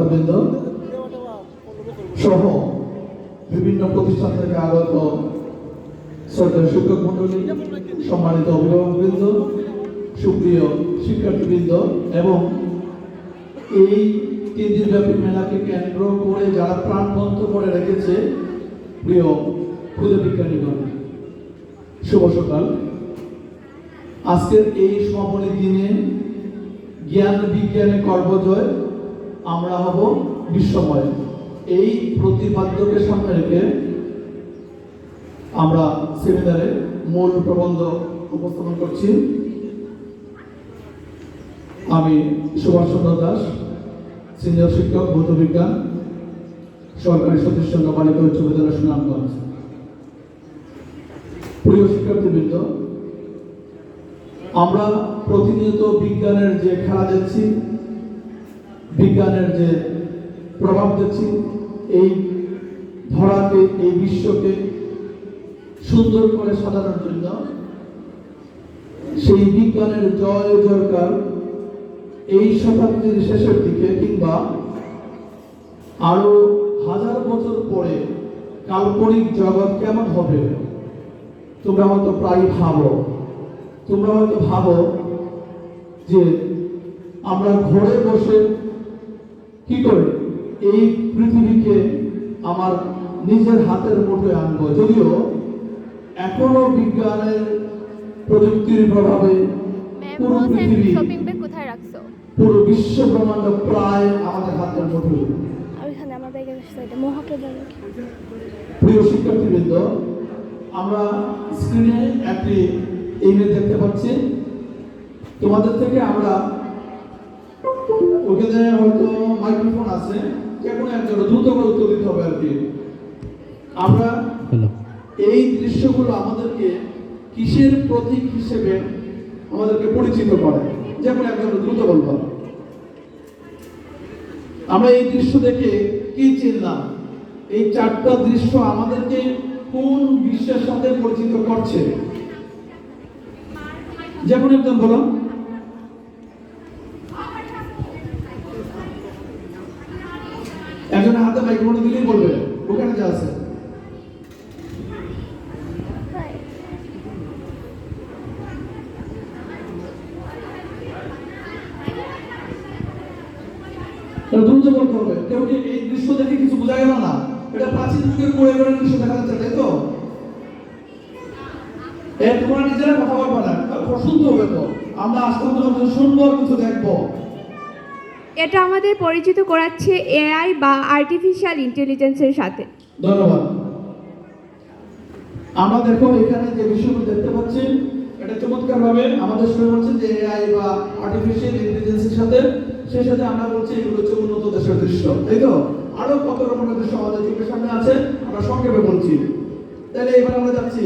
কর্মকর্তাবৃন্দ সহ বিভিন্ন প্রতিষ্ঠান থেকে আগত শ্রদ্ধা শিক্ষক মন্ডলী সম্মানিত অভিভাবকবৃন্দ, সুপ্রিয় শিক্ষার্থীবৃন্দ এবং এই তিন দিনব্যাপী মেলাকে কেন্দ্র করে যারা প্রাণবন্ত করে রেখেছে, প্রিয় বিজ্ঞানীগণ শুভ সকাল। আজকের এই সমাপনী দিনে জ্ঞান বিজ্ঞানে কর্মজয় আমরা হব বিশ্বময়। এই প্রতিপাদ্যকে সামনে রেখে আমরা সেমিনারে মূল প্রবন্ধ উপস্থাপন করছি। আমি সুভাষ চন্দ্র দাস, সিনিয়র শিক্ষক ভৌত বিজ্ঞান সরকারি সদস্য বালিকা উচ্চ বিদ্যালয় সুনামগঞ্জ। প্রিয় শিক্ষার্থীবৃন্দ, আমরা প্রতিনিয়ত বিজ্ঞানের যে খেলা দেখছি বিজ্ঞানের যে প্রভাব দেখছি, এই ধরাকে এই বিশ্বকে সুন্দর করে সাজানোর জন্য সেই বিজ্ঞানের জয়, জয়কার এই শতাব্দীর শেষের দিকে কিংবা আরও হাজার বছর পরে কাল্পনিক জগৎ কেমন হবে, তোমরা হয়তো প্রায় ভাবো। তোমরা হয়তো ভাবো যে আমরা ঘরে বসে কি করে? এই পৃথিবীকে আমার নিজের হাতের মুঠোয় আনব। যদিও এখনও বিজ্ঞানের প্রযুক্তির প্রভাবে পুরো পৃথিবী কোথায় রাখছো? পুরো বিশ্ব ব্রহ্মাণ্ড প্রায় আমাদের হাতের মুঠোয়। প্রিয় শিক্ষার্থীবৃন্দ আমরা স্ক্রিনে একটি ইমেজ দেখতে পাচ্ছি। তোমাদের থেকে আমরা ওখানে হয়তো মাইক্রোফোন আছে যে কোনো একজন দ্রুত করে উত্তর দিতে হবে আর কি। আমরা এই দৃশ্যগুলো আমাদেরকে কিসের প্রতীক হিসেবে আমাদেরকে পরিচিত করে? যে কোনো একজন দ্রুত বলব। আমরা এই দৃশ্য দেখে কি চিনলাম? এই চারটা দৃশ্য আমাদেরকে কোন বিশ্বের সাথে পরিচিত করছে? যেমন একজন বলো একজন হাতে মাইক্রোফোন দিলেই বলবে। ওখানে যা আছে। দ্রুত কেউ কি এই দৃশ্য দেখে কিছু বোঝা গেল না? এটা প্রাচীন যুগের দৃশ্য দেখা যাচ্ছে, তাই তো? এ, তোমরা নিজেরা কথা বলবে না। হবে তো আমরা আস্তে শুনব কিছু দেখব। এটা আমাদের পরিচিত করাচ্ছে এআই বা আর্টিফিশিয়াল ইন্টেলিজেন্সের সাথে। ধন্যবাদ। আমরা দেখো এখানে যে বিষয়গুলো দেখতে পাচ্ছি, এটা চমৎকার ভাবে আমাদের শুরু হচ্ছে যে এআই বা আর্টিফিশিয়াল ইন্টেলিজেন্সের সাথে। সেই সাথে আমরা বলছি এগুলো হচ্ছে উন্নত দেশের দৃশ্য, তাই তো? আরও কত রকমের দৃশ্য আমাদের চোখের সামনে আছে, আমরা সংক্ষেপে বলছি। তাহলে এবার আমরা যাচ্ছি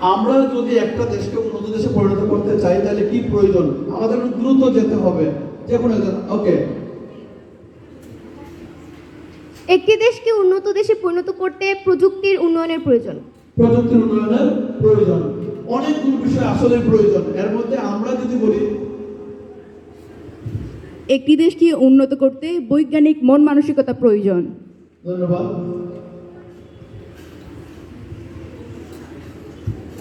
আমরা যদি একটা দেশকে উন্নত দেশে পরিণত করতে চাই তাহলে কি প্রয়োজন? আমাদের দ্রুত যেতে হবে। যে কোনো ওকে। একটি দেশকে উন্নত দেশে পরিণত করতে প্রযুক্তির উন্নয়নের প্রয়োজন। প্রযুক্তির উন্নয়নের প্রয়োজন। অনেকগুলো বিষয় আসলে প্রয়োজন। এর মধ্যে আমরা যদি বলি একটি দেশকে উন্নত করতে বৈজ্ঞানিক মন মানসিকতা প্রয়োজন। ধন্যবাদ।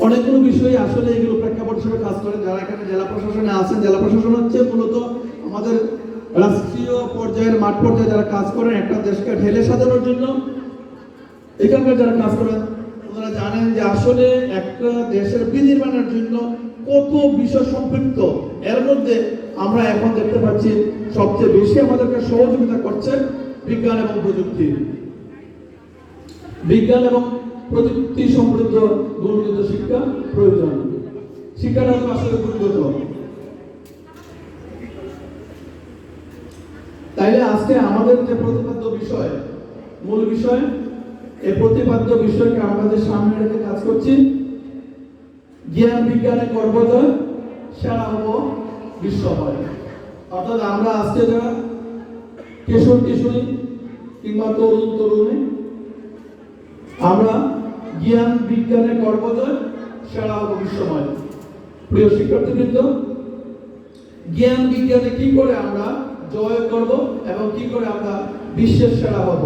অনেকগুলো বিষয় আসলে এগুলো প্রেক্ষাপট হিসেবে কাজ করে। যারা এখানে জেলা প্রশাসনে আছেন, জেলা প্রশাসন হচ্ছে মূলত আমাদের রাষ্ট্রীয় পর্যায়ের মাঠ পর্যায়ে যারা কাজ করেন, একটা দেশকে ঢেলে সাজানোর জন্য। এখানকার যারা কাজ করেন, ওনারা জানেন যে আসলে একটা দেশের বিনির্মাণের জন্য কত বিষয় সম্পৃক্ত। এর মধ্যে আমরা এখন দেখতে পাচ্ছি সবচেয়ে বেশি আমাদেরকে সহযোগিতা করছে বিজ্ঞান এবং প্রযুক্তি। বিজ্ঞান এবং প্রযুক্তি সমৃদ্ধ গুণগত শিক্ষা প্রয়োজন। শিক্ষাটা আসলে গুণগত। তাইলে আজকে আমাদের যে প্রতিপাদ্য বিষয়, মূল বিষয়, এই প্রতিপাদ্য বিষয়কে আমরা যে সামনে রেখে কাজ করছি, জ্ঞান, বিজ্ঞানে সেরা হব বিশ্বময়। অর্থাৎ আমরা আজকে যারা কিশোর কিশোরী কিংবা তরুণ তরুণী আমরা জ্ঞান, বিজ্ঞানের গর্বোদয় সেরা বিশ্বময় প্রিয় শিক্ষার্থীবৃন্দ, জ্ঞান, বিজ্ঞানে কি করে আমরা জয় করব এবং কি করে আমরা বিশ্বের সেরা হব?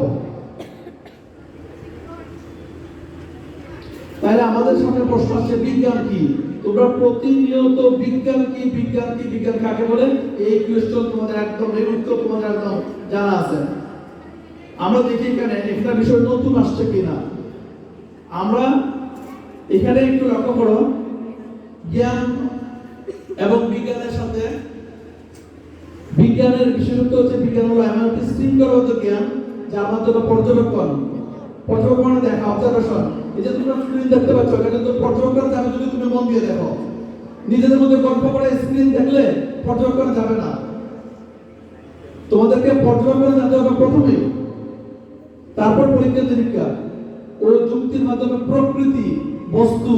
তাহলে আমাদের সামনে প্রশ্ন আসছে, বিজ্ঞান কি? তোমরা প্রতিনিয়ত বিজ্ঞান কি বিজ্ঞান কি, বিজ্ঞান কাকে বলে? এই কোয়েশ্চন তোমাদের একদম এই উত্তর তোমাদের একদম জানা আছে। আমরা দেখি এখানে একটা বিষয় নতুন আসছে কিনা? আমরা এখানে একটু লক্ষ্য করো। জ্ঞান এবং বিজ্ঞানের সাথে বিজ্ঞানের বিশেষত্ব হচ্ছে বিজ্ঞান হলো এমন একটি শৃঙ্খলগত জ্ঞান যার জন্য পর্যবেক্ষণ পর্যবেক্ষণ দেখা অবজারভেশন এই যে তোমরা স্ক্রিন দেখতে পাচ্ছ এটা কিন্তু পর্যবেক্ষণ যাবে যদি তুমি মন দিয়ে দেখো। নিজেদের মধ্যে গল্প করে স্ক্রিন দেখলে পর্যবেক্ষণ যাবে না। তোমাদেরকে পর্যবেক্ষণ জানতে হবে প্রথমে। তারপর পরীক্ষা নিরীক্ষা ও যুক্তির মাধ্যমে প্রকৃতি, বস্তু,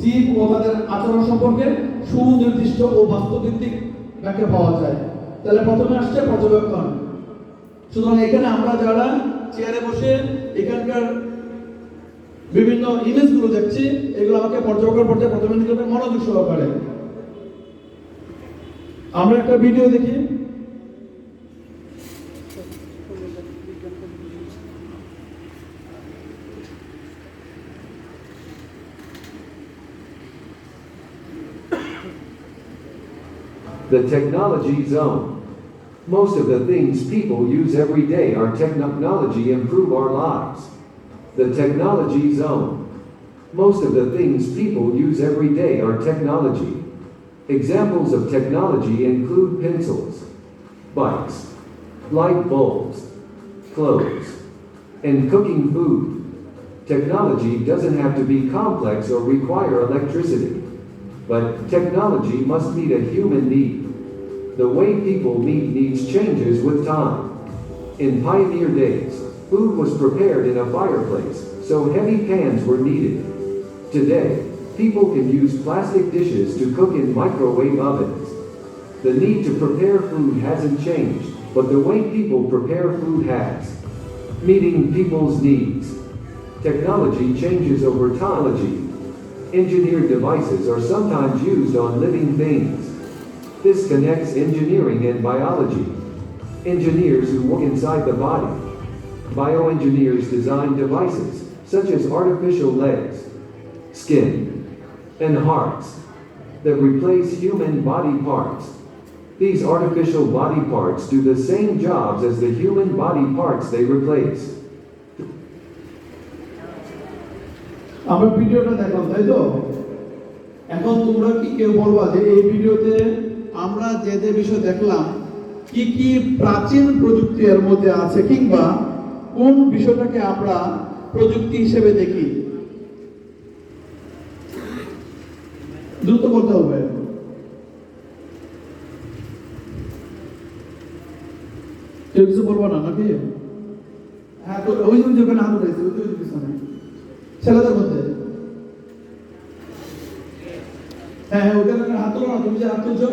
জীব ও তাদের আচরণ সম্পর্কে সুনির্দিষ্ট ও বাস্তবভিত্তিক ব্যাখ্যা পাওয়া যায়। তাহলে প্রথমে আসছে পর্যবেক্ষণ। সুতরাং এখানে আমরা যারা চেয়ারে বসে এখানকার বিভিন্ন ইমেজগুলো দেখছি, এগুলো আমাকে পর্যবেক্ষণ পর্যায়ে প্রথমে নিতে হবে মনোযোগ সহকারে। আমরা একটা ভিডিও দেখি। The technology zone. Most of the things people use every day are technology improve our lives. The technology zone. Most of the things people use every day are technology. Examples of technology include pencils, bikes, light bulbs, clothes, and cooking food. Technology doesn't have to be complex or require electricity. But technology must meet a human need. The way people meet needs changes with time. In pioneer days, food was prepared in a fireplace, so heavy pans were needed. Today, people can use plastic dishes to cook in microwave ovens. The need to prepare food hasn't changed, but the way people prepare food has. Meeting people's needs. Technology changes over technology. Engineered devices are sometimes used on living things. This connects engineering and biology. Engineers who work inside the body. Bioengineers design devices, such as artificial legs, skin, and hearts, that replace human body parts. These artificial body parts do the same jobs as the human body parts they replace. আমরা ভিডিওটা দেখলাম তাই তো এখন তোমরা কি কেউ বলবা যে এই ভিডিওতে আমরা যে যে বিষয় দেখলাম, কি কি প্রাচীন প্রযুক্তি এর মধ্যে আছে কিংবা কোন বিষয়টাকে আমরা প্রযুক্তি হিসেবে দেখি? দ্রুত বলতে হবে। কেউ কিছু বলব না নাকি? হ্যাঁ তো ওই যে ওই যে ওখানে হাত উঠেছে ওই যে ওই যে পিছনে। ছেলেদের মধ্যে? হ্যাঁ হ্যাঁ ওখানে হাত তোলো না, তুমি যে হাত তুলছো?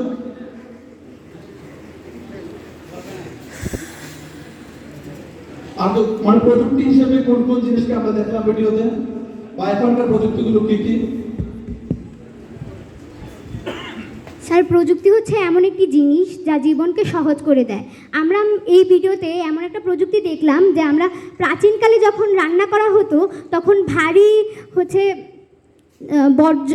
আর মানে প্রযুক্তি হিসেবে কোন কোন জিনিসকে আমরা দেখলাম ভিডিওতে? বা এখনকার প্রযুক্তিগুলো কি কি? স্যার, প্রযুক্তি হচ্ছে এমন একটি জিনিস যা জীবনকে সহজ করে দেয়। আমরা এই ভিডিওতে এমন একটা প্রযুক্তি দেখলাম যে আমরা প্রাচীনকালে যখন রান্না করা হতো, তখন ভারী হচ্ছে বর্জ্য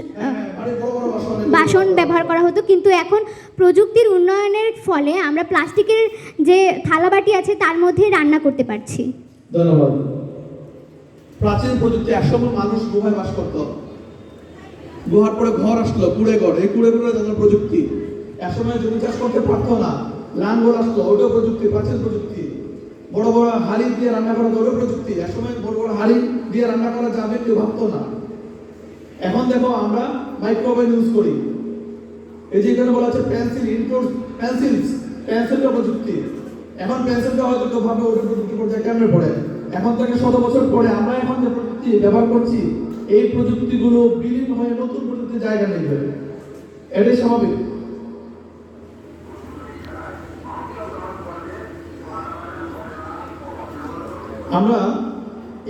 বাসন ব্যবহার করা হতো, কিন্তু এখন প্রযুক্তির উন্নয়নের ফলে আমরা প্লাস্টিকের যে থালাবাটি আছে, তার মধ্যে রান্না করতে পারছি। ধন্যবাদ। প্রাচীন প্রযুক্তি একসময় মানুষ গুহায় বাস করত। গুহার পরে ঘর আসলো, কুড়ে ঘর। এই কুড়ে ঘরে তাদের প্রযুক্তি। একসময় জমি চাষ করতে পারতো না। লাঙ্গল আসলো ওটাও প্রযুক্তি, প্রাচীন প্রযুক্তি। বড় বড় হাড়ি দিয়ে রান্না করা ওটাও প্রযুক্তি। একসময় বড় বড় হাড়ি দিয়ে রান্না করা যাবে কেউ ভাবতো না। এখন দেখো আমরা মাইক্রোওভেন ইউজ করি। এই যে এখানে বলা আছে পেন্সিল ইনক্লুড পেন্সিলস পেন্সিলটা প্রযুক্তি। এখন পেন্সিলটা হয়তো কেউ ভাবে ওটা প্রযুক্তি পর্যায়ে কেমনে পড়ে? এখন থেকে শত বছর পরে। আমরা এখন যে প্রযুক্তি ব্যবহার করছি, এই প্রযুক্তিগুলো বিলীন হয়ে নতুন প্রযুক্তি জায়গা নেবে এটাই স্বাভাবিক। আমরা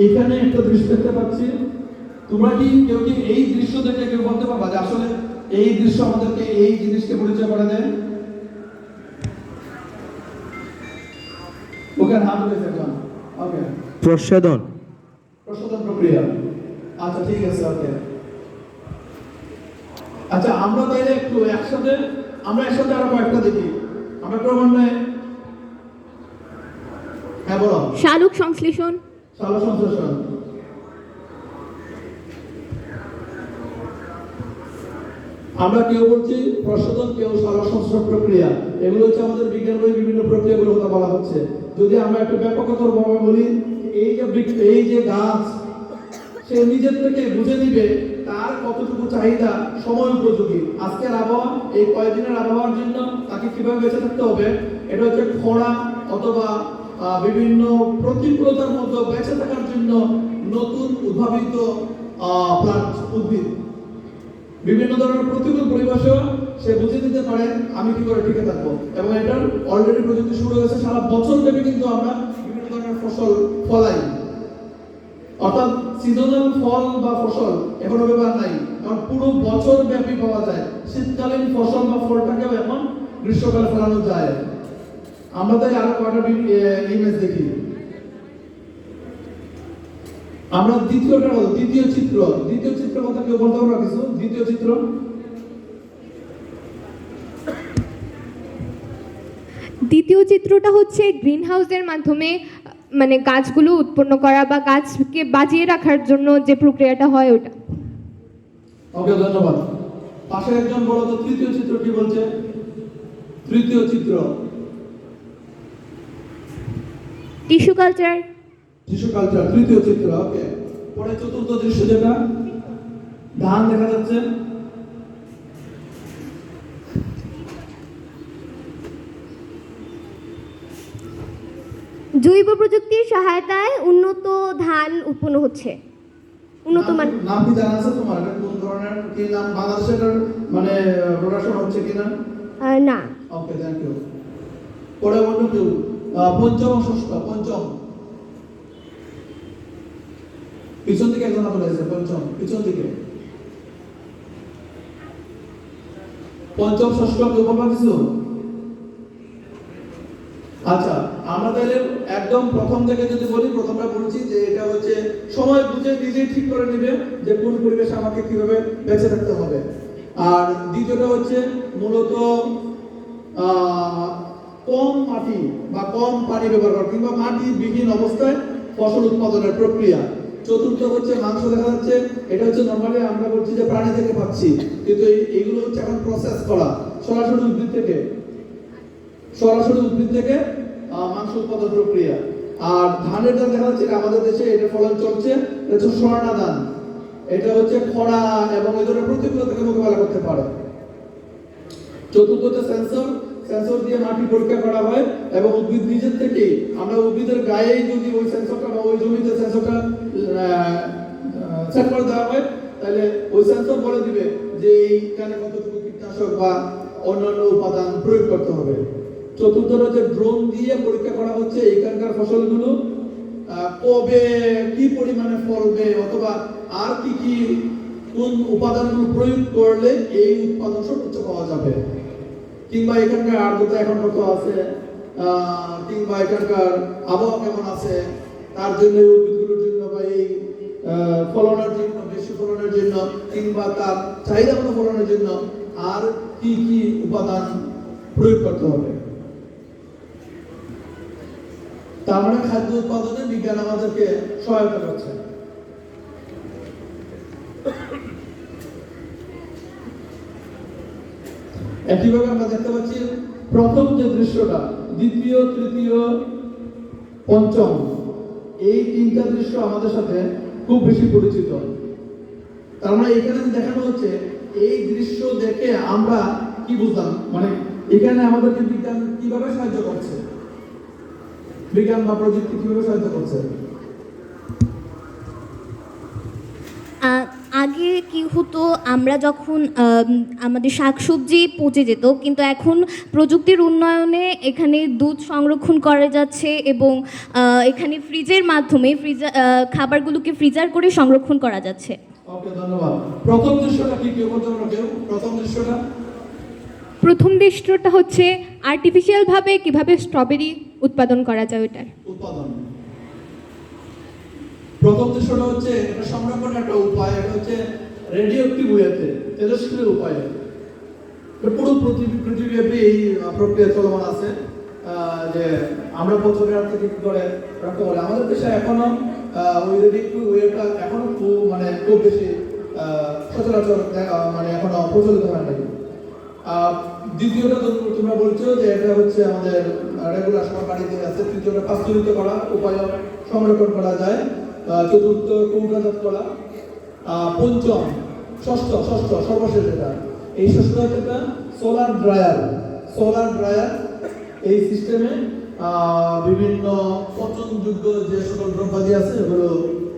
এখানে একটা দৃশ্য দেখতে পাচ্ছি। তোমরা কি কেউ কি এই দৃশ্য দেখে কেউ বলতে পারবা যে আসলে এই দৃশ্য আমাদেরকে এই জিনিসকে পরিচয় করে দেয়? ওকে হাত উঠেছে একজন ওকে। প্রসাধন। প্রশোধন প্রক্রিয়া। আচ্ছা ঠিক আছে ওকে। আচ্ছা আমরা তাইলে একটু একসাথে আমরা একসাথে আরও কয়েকটা দেখি। আমরা ক্রমান্বয়ে হ্যাঁ বলো। শালুক সংশ্লেষণ। সালো সংশ্লেষণ। আমরা কেউ বলছি প্রশোধন, কেউ সালো প্রক্রিয়া। এগুলো হচ্ছে আমাদের বিজ্ঞান বই বিভিন্ন প্রক্রিয়াগুলো কথা বলা হচ্ছে। যদি আমরা একটু ব্যাপকতর ভাবে বলি, এই যে এই যে গাছ, সে নিজের থেকে বুঝে নিবে তার কতটুকু চাহিদা সময় উপযোগী। আজকের আবহাওয়া, এই কয়েকদিনের আবহাওয়ার জন্য তাকে কীভাবে বেঁচে থাকতে হবে, এটা হচ্ছে খরা অথবা বিভিন্ন প্রতিকূলতার মধ্যে বেঁচে থাকার জন্য নতুন উদ্ভাবিত উদ্ভিদ। বিভিন্ন ধরনের প্রতিকূল পরিবেশেও সে বুঝে নিতে পারে, আমি কি করে টিকে থাকব? এবং এটার অলরেডি প্রযুক্তি শুরু হয়েছে, সারা বছর ব্যাপী কিন্তু আমরা বিভিন্ন ধরনের ফসল ফলাই। অর্থাৎ সিজনাল ফল বা ফসল এখনও ব্যবহার নাই, কারণ পুরো বছর ব্যাপী পাওয়া যায়। শীতকালীন ফসল বা ফলটাকেও এখন গ্রীষ্মকালে ফলানো যায়। আমরা তাই আরও কয়টা ইমেজ দেখি। আমরা দ্বিতীয়টা বলব, দ্বিতীয় চিত্র দ্বিতীয় চিত্র কথা কেউ বলতে পারব কিছু? দ্বিতীয় চিত্র? দ্বিতীয় চিত্রটা হচ্ছে গ্রিন হাউসের মাধ্যমে মানে গাছগুলো উৎপন্ন করা বা গাছকে বাজিয়ে রাখার জন্য যে প্রক্রিয়াটা হয় ওটা। ওকে ধন্যবাদ। পাশে একজন বলো তো তৃতীয় চিত্র কি বলছে? তৃতীয় চিত্র। Tissue culture. কালচার তৃতীয় চিত্র ওকে। পরে চতুর্থ দৃশ্য যেটা ধান দেখা যাচ্ছে। জৈব প্রযুক্তির সহায়তায় উন্নত ধান উৎপন্ন হচ্ছে। উন্নত মান নাম- কি জানা আছে তোমার? এটা কোন ধরনের কি নাম? বাংলাদেশে এটার মানে প্রোডাকশন হচ্ছে কিনা না? ওকে থ্যাংক ইউ পরে অন্য কেউ পঞ্চম ষষ্ঠ পঞ্চম। পিছন দিকে একজন হাত রয়েছে পঞ্চম, পিছন দিকে। পঞ্চম ষষ্ঠ বলবা কিছু আচ্ছা তাহলে একদম প্রথম থেকে যদি বলি, প্রথমটা বলছি যে এটা হচ্ছে সময় বুঝে নিজেই ঠিক করে নেবে যে কোন পরিবেশে আমাকে কীভাবে বেঁচে থাকতে হবে। আর দ্বিতীয়টা হচ্ছে মূলত কম মাটি বা কম পানি ব্যবহার করা কিংবা মাটি বিহীন অবস্থায় ফসল উৎপাদনের প্রক্রিয়া। চতুর্থ হচ্ছে, মাংস দেখা যাচ্ছে, এটা হচ্ছে নর্মালি আমরা বলছি যে প্রাণী থেকে পাচ্ছি। কিন্তু এই- এইগুলো হচ্ছে এখন প্রসেস করা। সরাসরি উদ্ভিদ থেকে। সরাসরি উদ্ভিদ থেকে মাংস উৎপাদন প্রক্রিয়া। আর ধানের ধান দেখা যাচ্ছে আমাদের দেশে এটা ফলন চলছে, এটা হচ্ছে স্বর্ণা ধান। এটা হচ্ছে খরা এবং এই ধরনের প্রতিকূলতাকে মোকাবেলা করতে পারে। চতুর্থ হচ্ছে সেন্সর সেন্সর দিয়ে মাটি পরীক্ষা করা হয় এবং উদ্ভিদ নিজের থেকেই, আমরা উদ্ভিদের গায়েই যদি ওই সেন্সরটা বা ওই জমিতে সেন্সরটা সেট দেওয়া হয়, তাহলে ওই সেন্সর বলে দিবে যে এইখানে কতটুকু কীটনাশক বা অন্যান্য উপাদান প্রয়োগ করতে হবে। চতুর্থ হচ্ছে ড্রোন দিয়ে পরীক্ষা করা হচ্ছে এখানকার ফসলগুলো কবে কি পরিমাণে ফলবে অথবা আর কি কি, কোন উপাদানগুলো প্রয়োগ করলে এই উৎপাদন সর্বোচ্চ পাওয়া যাবে। কিংবা এখানকার আর্দ্রতা এখন কত আছে কিংবা এখানকার আবহাওয়া কেমন আছে, তার জন্য উদ্ভিদগুলোর ফলনের জন্য, বেশি ফলনের জন্য, কিংবা তার চাহিদা মতো ফলনের জন্য আর কি কি উপাদান প্রয়োগ করতে হবে? তার মানে খাদ্য উৎপাদনে বিজ্ঞান আমাদেরকে সহায়তা করছে। একইভাবে আমরা দেখতে পাচ্ছি, প্রথম যে দৃশ্যটা, দ্বিতীয়, তৃতীয়, পঞ্চম, এই তিনটা দৃশ্য আমাদের সাথে খুব বেশি পরিচিত। তার মানে এখানে দেখানো হচ্ছে, এই দৃশ্য দেখে আমরা কি বুঝলাম? মানে এখানে আমাদেরকে বিজ্ঞান কীভাবে সাহায্য করছে? বিজ্ঞান বা প্রযুক্তি কীভাবে সাহায্য করছে? আগে কি হতো আমরা যখন আম, আমাদের শাকসবজি পচে যেত কিন্তু এখন প্রযুক্তির উন্নয়নে এখানে দুধ সংরক্ষণ করা যাচ্ছে এবং এখানে ফ্রিজের মাধ্যমে ফ্রিজার খাবারগুলোকে ফ্রিজার করে সংরক্ষণ করা যাচ্ছে। ওকে ধন্যবাদ। প্রথম দৃশ্যটা কি কেউ বলতে কেউ? প্রথম দৃশ্যটা? প্রথম দৃশ্যটা হচ্ছে আর্টিফিশিয়ালভাবে কীভাবে স্ট্রবেরি উৎপাদন করা যায় ওটার। উৎপাদন। প্রথম দৃশ্যটা হচ্ছে এটা সংরক্ষণের একটা উপায় এটা হচ্ছে রেডিও অ্যাক্টিভ ওয়েতে তেজস্ক্রিয় উপায়ে পুরো পৃথিবী পৃথিবীব্যাপী এই প্রক্রিয়া চলমান আছে। যে আমরা পচনের থেকে কি করে রাখতে পারি আমাদের দেশে এখনও ওই রেডিও ওয়েটা এখনও খুব মানে খুব বেশি সচরাচর মানে এখনও প্রচলিত হয় আহ, দ্বিতীয়টা তোমরা বলছো যে এটা হচ্ছে আমাদের রেগুলার বাড়িতে আছে তৃতীয়টা করা উপায় সংরক্ষণ করা যায়। চতুর্থ কৌটাজাত করা পঞ্চম ষষ্ঠ ষষ্ঠ সর্বশেষ যেটা এই ষষ্ঠ একটা সোলার ড্রায়ার সোলার ড্রায়ার এই সিস্টেমে বিভিন্ন পচনযোগ্য যে সকল দ্রব্যাদি আছে এগুলো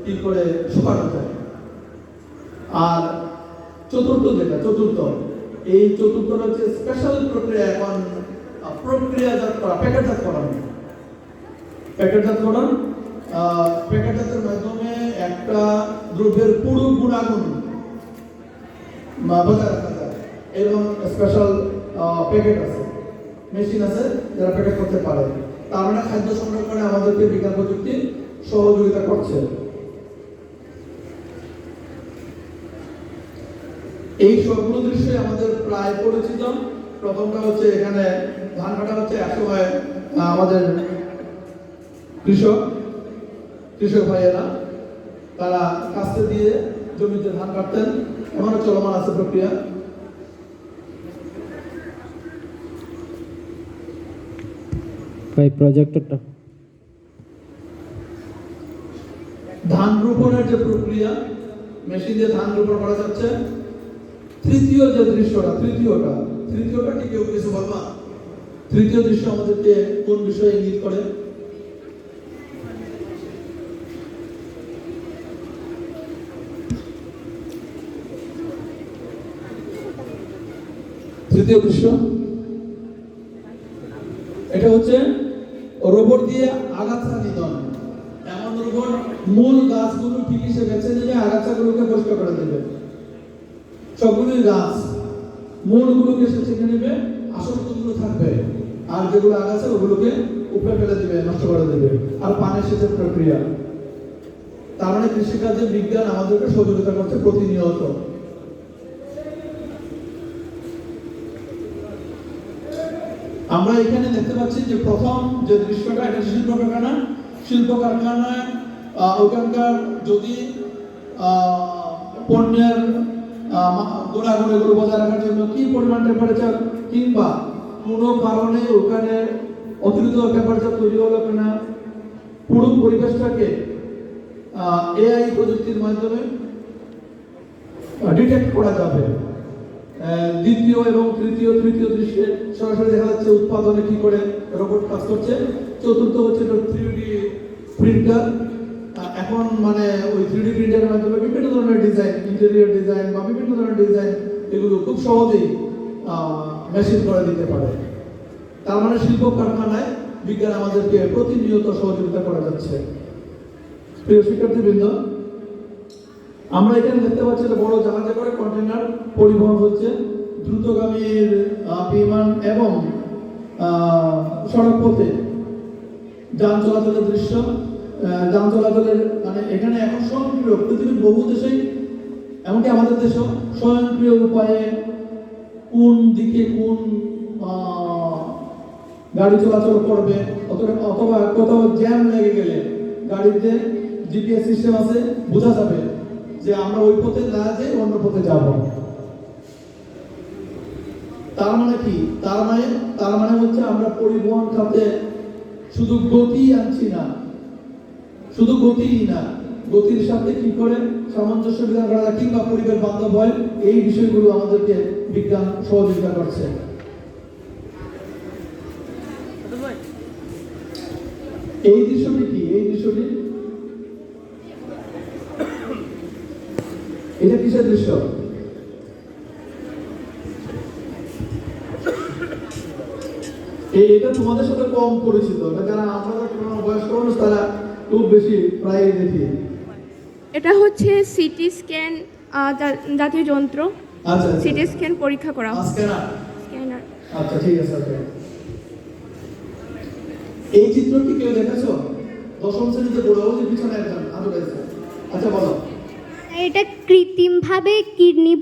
কি করে শুকানো যায়। আর চতুর্থ যেটা চতুর্থ এই চতুর্থ হচ্ছে স্পেশাল প্রক্রিয়া এখন প্রক্রিয়াজাত করা প্যাকেটজাত করানো প্যাকেটজাতকরণ আহ, প্যাকেটজাতের মাধ্যমে একটা দ্রব্যের পুরো গুণাগুণ বজায় রাখা যায় এরকম স্পেশাল প্যাকেট আছে মেশিন আছে যারা প্যাকেট করতে পারে। তার মানে খাদ্য সংরক্ষণে আমাদেরকে বিজ্ঞান প্রযুক্তি সহযোগিতা করছে। এই সবগুলো দৃশ্যই আমাদের প্রায় পরিচিত। প্রথমটা হচ্ছে এখানে ধান কাটা হচ্ছে একসময় আহ, আমাদের কৃষক। কৃষক ভাইয়েরা তারা কাস্তে দিয়ে জমিতে ধান কাটতেন। এখনও চলমান আছে প্রক্রিয়া। ভাই প্রজেক্টরটা ধান রোপণের যে প্রক্রিয়া মেশিন দিয়ে ধান রোপণ করা যাচ্ছে। তৃতীয় যে দৃশ্যটা তৃতীয়টা তৃতীয়টা কি কেউ কিছু বলবা? তৃতীয় দৃশ্য আমাদেরকে কোন বিষয়ে ইঙ্গিত করে? তৃতীয় দৃশ্য এটা হচ্ছে রোবট দিয়ে আগাছা নিধন এমন রোবট মূল গাছগুলো ঠিকই সে বেছে দেবে আগাছাগুলোকে পরিষ্কার করে দেবে। সবগুলোই গাছ মূলগুলোকে সে ছেঁকে নেবে, আসলগুলো থাকবে। আর যেগুলো আগাছা, ওগুলোকে উপরে ফেলে দেবে, নষ্ট করে দেবে। আর পানি সেচের প্রক্রিয়া। তার মানে কৃষিকাজে বিজ্ঞান আমাদেরকে সহযোগিতা করছে প্রতিনিয়ত। আমরা এখানে দেখতে পাচ্ছি যে প্রথম যে দৃশ্যটা, এটা শিল্প কারখানা শিল্প কারখানায় ওখানকার যদি পণ্যের গোড়াগুলো বজায় রাখার জন্য কি পরিমাণ টেম্পারেচার কিংবা কোনো কারণে ওখানে অতিরিক্ত টেম্পারেচার তৈরি হলো কিনা, পুরো পরিবেশটাকে এআই প্রযুক্তির মাধ্যমে ডিটেক্ট করা যাবে। দ্বিতীয় এবং তৃতীয় তৃতীয় দৃশ্যে সরাসরি দেখা যাচ্ছে উৎপাদনে কি করে রোবট কাজ করছে। চতুর্থ হচ্ছে থ্রি ডি প্রিন্টার এখন মানে ওই থ্রি ডি প্রিন্টারের মাধ্যমে বিভিন্ন ধরনের ডিজাইন ইন্টেরিয়র ডিজাইন বা বিভিন্ন ধরনের ডিজাইন এগুলো খুব সহজেই মেশিন করে দিতে পারে। তার মানে শিল্প কারখানায় বিজ্ঞান আমাদেরকে প্রতিনিয়ত সহযোগিতা করা যাচ্ছে। প্রিয় শিক্ষার্থীবৃন্দ আমরা এখানে দেখতে পাচ্ছি যে বড় জাহাজে করে কন্টেনার পরিবহন হচ্ছে। দ্রুতগামীর বিমান এবং সড়ক পথে যান চলাচলের দৃশ্য যান চলাচলের মানে এখানে এখন স্বয়ংক্রিয়, পৃথিবীর বহু দেশেই, এমনকি আমাদের দেশেও স্বয়ংক্রিয় উপায়ে কোন দিকে কোন গাড়ি চলাচল করবে, অথবা কোথাও জ্যাম লেগে গেলে গাড়িতে জিপিএস সিস্টেম আছে, বোঝা যাবে। যে আমরা ওই পথে না যেয়ে অন্য পথে যাব। তার মানে কি? তার মানে তার মানে হচ্ছে আমরা পরিবহন খাতে শুধু গতি আনছি না। শুধু গতিই না। গতির সাথে কি করে? সামঞ্জস্য বিধান করা, কিংবা পরিবেশ বান্ধব হয়, এই বিষয়গুলো আমাদেরকে বিজ্ঞান সহযোগিতা করছে। এই দৃশ্যটি কি? এই দৃশ্যটি এটা কিসের দৃশ্য? এই এটা তোমাদের সাথে কম পরিচিত যারা কোনো বয়স্ক মানুষ তারা খুব বেশি প্রায় দেখি। এটা হচ্ছে সিটি স্ক্যান জাতীয় যন্ত্র। আচ্ছা সিটি স্ক্যান পরীক্ষা করা হয় স্ক্যানার। আচ্ছা ঠিক আছে এই চিত্র কি কেউ দেখেছ? দশম শ্রেণীতে পড়ো যে পিছনে একজন আরও আচ্ছা বলো। এটা কৃত্রিমভাবে কিডনি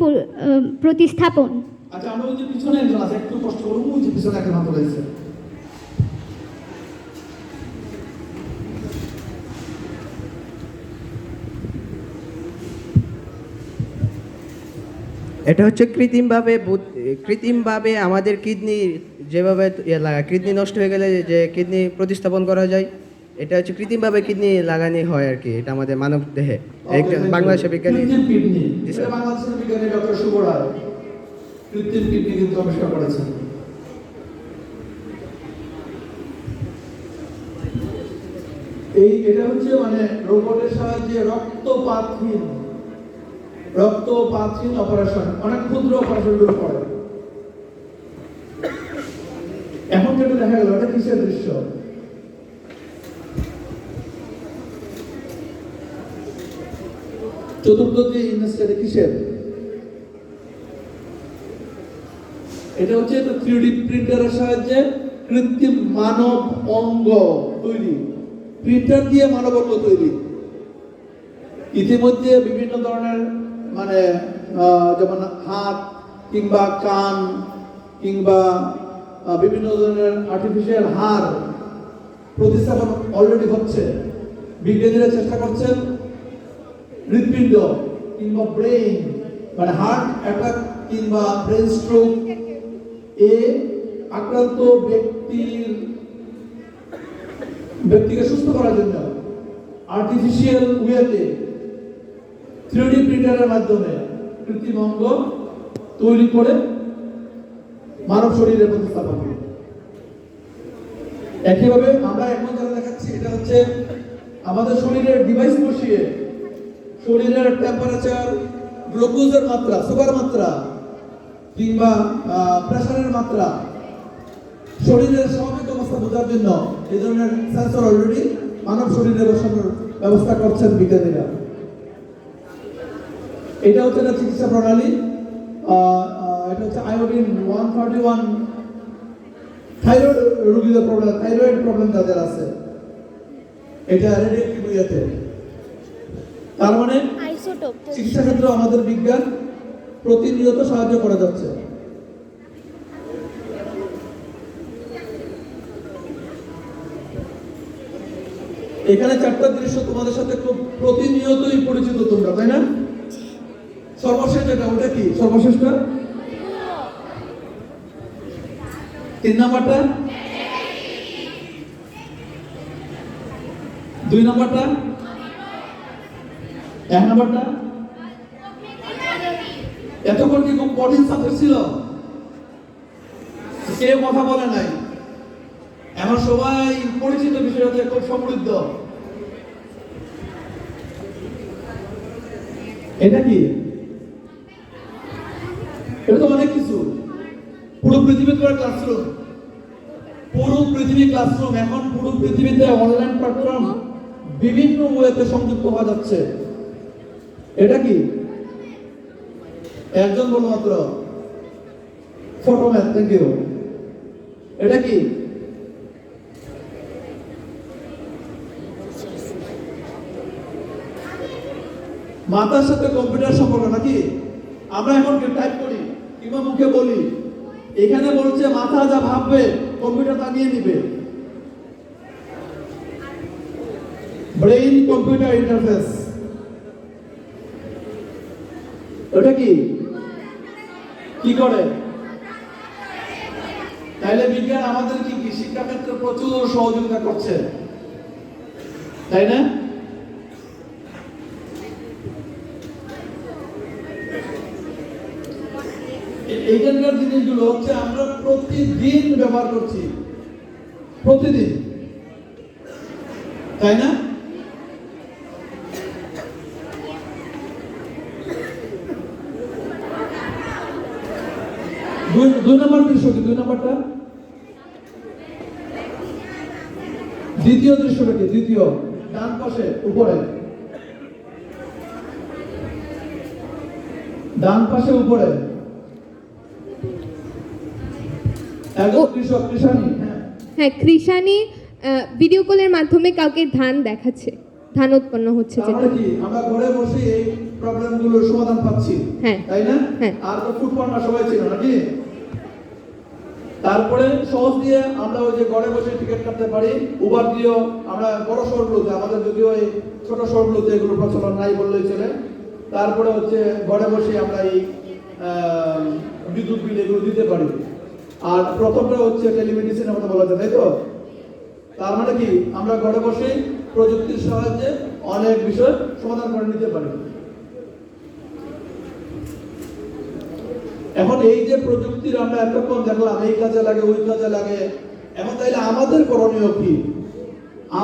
প্রতিস্থাপন। আচ্ছা আমরা ওই যে পিছনে একজন আছে একটু কষ্ট করুন ওই যে পিছনে একজন হাত রয়েছে এটা হচ্ছে কৃত্রিমভাবে কৃত্রিমভাবে আমাদের কিডনি যেভাবে কিডনি নষ্ট হয়ে গেলে যে কিডনি প্রতিস্থাপন করা যায় এটা হচ্ছে কৃত্রিমভাবে কিডনি লাগানি হয় আর কি এটা আমাদের মানব দেহে। বাংলাদেশের বিজ্ঞানী বাংলাদেশের বিজ্ঞানী ডক্টর শুভ রায় কৃত্রিম কিডনি কিন্তু আবিষ্কার করেছেন। এই এটা হচ্ছে মানে রোবটের সাহায্যে রক্তপাতহীন রক্তপাতহীন অপারেশন অনেক ক্ষুদ্র অপারেশনগুলো করে। এখন যেটা দেখা গেল এটা কিসের দৃশ্য? চতুর্থ যে ইন্ডাস্ট্রি কিসের? এটা হচ্ছে থ্রিডি প্রিন্টারের সাহায্যে কৃত্রিম মানব অঙ্গ তৈরি। প্রিন্টার দিয়ে মানব অঙ্গ তৈরি। ইতিমধ্যে বিভিন্ন ধরনের মানে যেমন হাত কিংবা কান কিংবা বিভিন্ন ধরনের আর্টিফিশিয়াল হাড় প্রতিস্থাপন অলরেডি হচ্ছে। বিজ্ঞানীরা চেষ্টা করছেন হৃৎপিণ্ড কিংবা ব্রেন মানে হার্ট অ্যাটাক কিংবা ব্রেন স্ট্রোক এ আক্রান্ত ব্যক্তির, ব্যক্তিকে সুস্থ করার জন্য আর্টিফিশিয়াল ওয়েতে থ্রিডি প্রিন্টারের মাধ্যমে কৃত্রিম অঙ্গ তৈরি করে মানব শরীরে প্রতিস্থাপন করে একইভাবে আমরা এখন যারা দেখাচ্ছি, এটা হচ্ছে আমাদের শরীরের ডিভাইস বসিয়ে শরীরের টেম্পারেচার গ্লুকোজের মাত্রা সুগার মাত্রা, কিংবা প্রেশারের মাত্রা, শরীরের স্বাভাবিক অবস্থা বোঝার জন্য এই ধরনের সেন্সর অলরেডি মানব শরীরে বসানোর ব্যবস্থা করছেন বিজ্ঞানীরা। এটা হচ্ছে একটা চিকিৎসা প্রণালী এটা হচ্ছে iodine one thirty one thyroid রোগীদের প্রবলেম থাইরয়েড প্রবলেম যাদের আছে। এটা রেডিয়েটিভ ইয়েতে তার মানে চিকিৎসা ক্ষেত্রে আমাদের বিজ্ঞান প্রতিনিয়ত সাহায্য করে যাচ্ছে। এখানে চারটা দৃশ্য তোমাদের সাথে খুব প্রতিনিয়তই পরিচিত তোমরা তাই না? সর্বশেষ যেটা ওটা কি? সর্বশেষটা? তিন নাম্বারটা? দুই নাম্বারটা? এক নাম্বারটা এতক্ষণ কি খুব কঠিন সাবজেক্ট ছিল? কেউ কথা বলে নাই? এখন সবাই পরিচিত বিষয়টাতে খুব সমৃদ্ধ। এটা কি? এটা তো অনেক কিছু। পুরো পৃথিবী তোমার ক্লাসরুম পুরো পৃথিবী ক্লাসরুম এখন পুরো পৃথিবীতে অনলাইন প্ল্যাটফর্ম বিভিন্ন ওয়েতে সংযুক্ত হওয়া যাচ্ছে। এটা কি? একজন মাত্র ফটোম্যাথ থ্যাংক ইউ এটা কি? মাথার সাথে কম্পিউটার সম্পর্ক নাকি? আমরা এখন টাইপ করি? কিংবা মুখে বলি? এখানে বলছে, মাথা যা ভাববে, কম্পিউটার তা নিয়ে নিবে। Brain computer interface. ওটা কি? কি করে? তাইলে বিজ্ঞান আমাদের কি শিক্ষা ক্ষেত্রে প্রচুর সহযোগিতা করছে? তাই না? এইখানকার জিনিসগুলো হচ্ছে আমরা প্রতিদিন ব্যবহার করছি। প্রতিদিন। তাই না? দুই দুই নম্বর দৃশ্য কি? দুই নম্বরটা? দ্বিতীয় দৃশ্যটা কি? দ্বিতীয়। ডান পাশে উপরে। ডান পাশে উপরে। হ্যাঁ। হ্যাঁ কৃষানি ভিডিও কলের মাধ্যমে কাউকে ধান দেখাচ্ছে। ধান উৎপন্ন হচ্ছে যেটা। আমরা ঘরে বসে এই প্রবলেমগুলোর সমাধান পাচ্ছি। হ্যাঁ। তাই না? হ্যাঁ। আর তো ফুড সবাই ছিল নাকি? তারপরে সহজ দিয়ে আমরা ওই যে ঘরে বসে টিকিট কাটতে পারি। উবার দিয়েও আমরা বড় শহরগুলোতে আমাদের যদিও এই ছোট শহরগুলোতে এগুলো প্রচলন নাই বললেই চলে। তারপরে হচ্ছে ঘরে বসে আমরা এই বিদ্যুৎ বিল এগুলো দিতে পারি। আর প্রথমটা হচ্ছে টেলিমেডিসিনের কথা বলা যায়, তাই তো? তার মানে কি? আমরা ঘরে বসে প্রযুক্তির সাহায্যে অনেক বিষয় সমাধান করে নিতে পারি। এখন এই যে প্রযুক্তির আমরা এতক্ষণ দেখলাম এই কাজে লাগে ওই কাজে লাগে এখন তাইলে আমাদের করণীয় কি?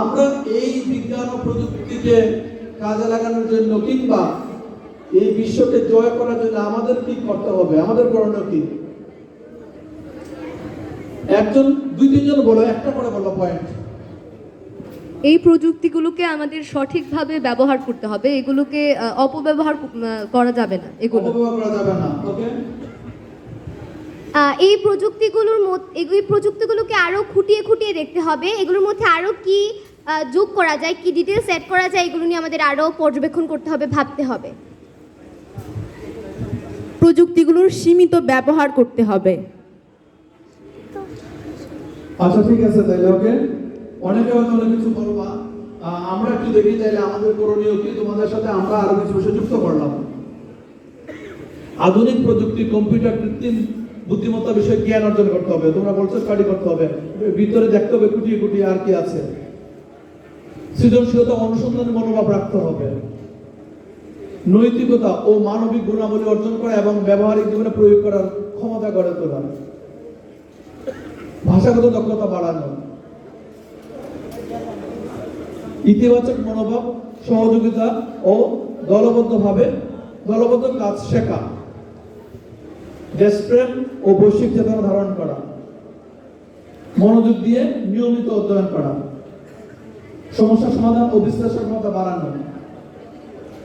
আমরা এই বিজ্ঞান ও প্রযুক্তিকে কাজে লাগানোর জন্য কিংবা এই বিশ্বকে জয় করার জন্য আমাদের কি করতে হবে? আমাদের করণীয় কি? একজন দুই তিনজন বলো একটা করে বলো পয়েন্ট এই প্রযুক্তিগুলোকে আমাদের সঠিকভাবে ব্যবহার করতে হবে। এগুলোকে অপব্যবহার করা যাবে না এগুলো। অপব্যবহার করা যাবে না ওকে এই প্রযুক্তিগুলোর মধ্যে এই প্রযুক্তিগুলোকে আরও খুঁটিয়ে খুঁটিয়ে দেখতে হবে। এগুলোর মধ্যে আরও কি যোগ করা যায় কি ডিটেলস অ্যাড করা যায় এগুলো নিয়ে আমাদের আরও পর্যবেক্ষণ করতে হবে ভাবতে হবে। প্রযুক্তিগুলোর সীমিত ব্যবহার করতে হবে। আচ্ছা ঠিক আছে তাইলে ওকে? অনেকে হয়তো অনেক কিছু বলবা আমরা একটু দেখি তাইলে আমাদের করণীয় কি? তোমাদের সাথে আমরা আরও কিছু বিষয় যুক্ত করলাম। আধুনিক প্রযুক্তি কম্পিউটার কৃত্রিম বুদ্ধিমত্তা বিষয়ে জ্ঞান অর্জন করতে হবে। তোমরা বলছো স্টাডি করতে হবে। ভিতরে দেখতে হবে কুটিয়ে কুটিয়ে আর কি আছে। সৃজনশীলতা অনুসন্ধানের মনোভাব রাখতে হবে। নৈতিকতা ও মানবিক গুণাবলী অর্জন করা এবং ব্যবহারিক জীবনে প্রয়োগ করার ক্ষমতা গড়ে তোলা। ভাষাগত দক্ষতা বাড়ানো। ইতিবাচক মনোভাব, সহযোগিতা ও দলবদ্ধভাবে দলবদ্ধ কাজ শেখা। দেশপ্রেম ও বৈশ্বিক চেতনা ধারণ করা। মনোযোগ দিয়ে নিয়মিত অধ্যয়ন করা। সমস্যা সমাধান ও বিশ্লেষণ ক্ষমতা বাড়ানো।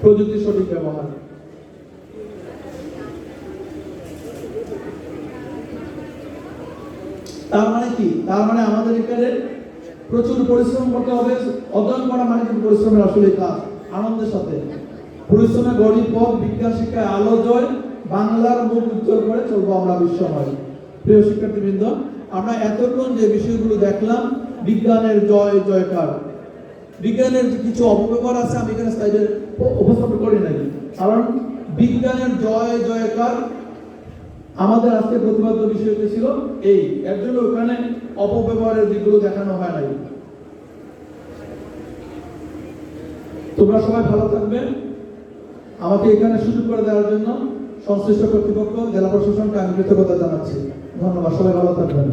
প্রযুক্তির সঠিক ব্যবহার। তার মানে কি? তার মানে আমাদের এখানে প্রচুর পরিশ্রম করতে হবে। অধ্যয়ন করা মানে কিন্তু পরিশ্রমের আসলে কাজ, আনন্দের সাথে। পরিশ্রমে গরিব পথ, বিজ্ঞান, শিক্ষায় আলো, জয় বাংলার মুখ উজ্জ্বল করে চলবো আমরা বিশ্বময়। প্রিয় শিক্ষার্থীবৃন্দ, আমরা এতক্ষণ যে বিষয়গুলো দেখলাম, বিজ্ঞানের জয়, জয়কার। বিজ্ঞানের কিছু অপব্যবহার আছে, আমি এখানে স্লাইডে উপস্থাপন করি নাই। কারণ বিজ্ঞানের জয়, জয়কার আমাদের আজকে প্রতিবাদ্য বিষয়টি ছিল এই। এর জন্য ওখানে অপব্যবহারের দিকগুলো দেখানো হয় নাই। তোমরা সবাই ভালো থাকবে। আমাকে এখানে সুযোগ করে দেওয়ার জন্য সংশ্লিষ্ট কর্তৃপক্ষ জেলা প্রশাসনকে আমি কৃতজ্ঞতা জানাচ্ছি। ধন্যবাদ সবাই ভালো থাকবেন।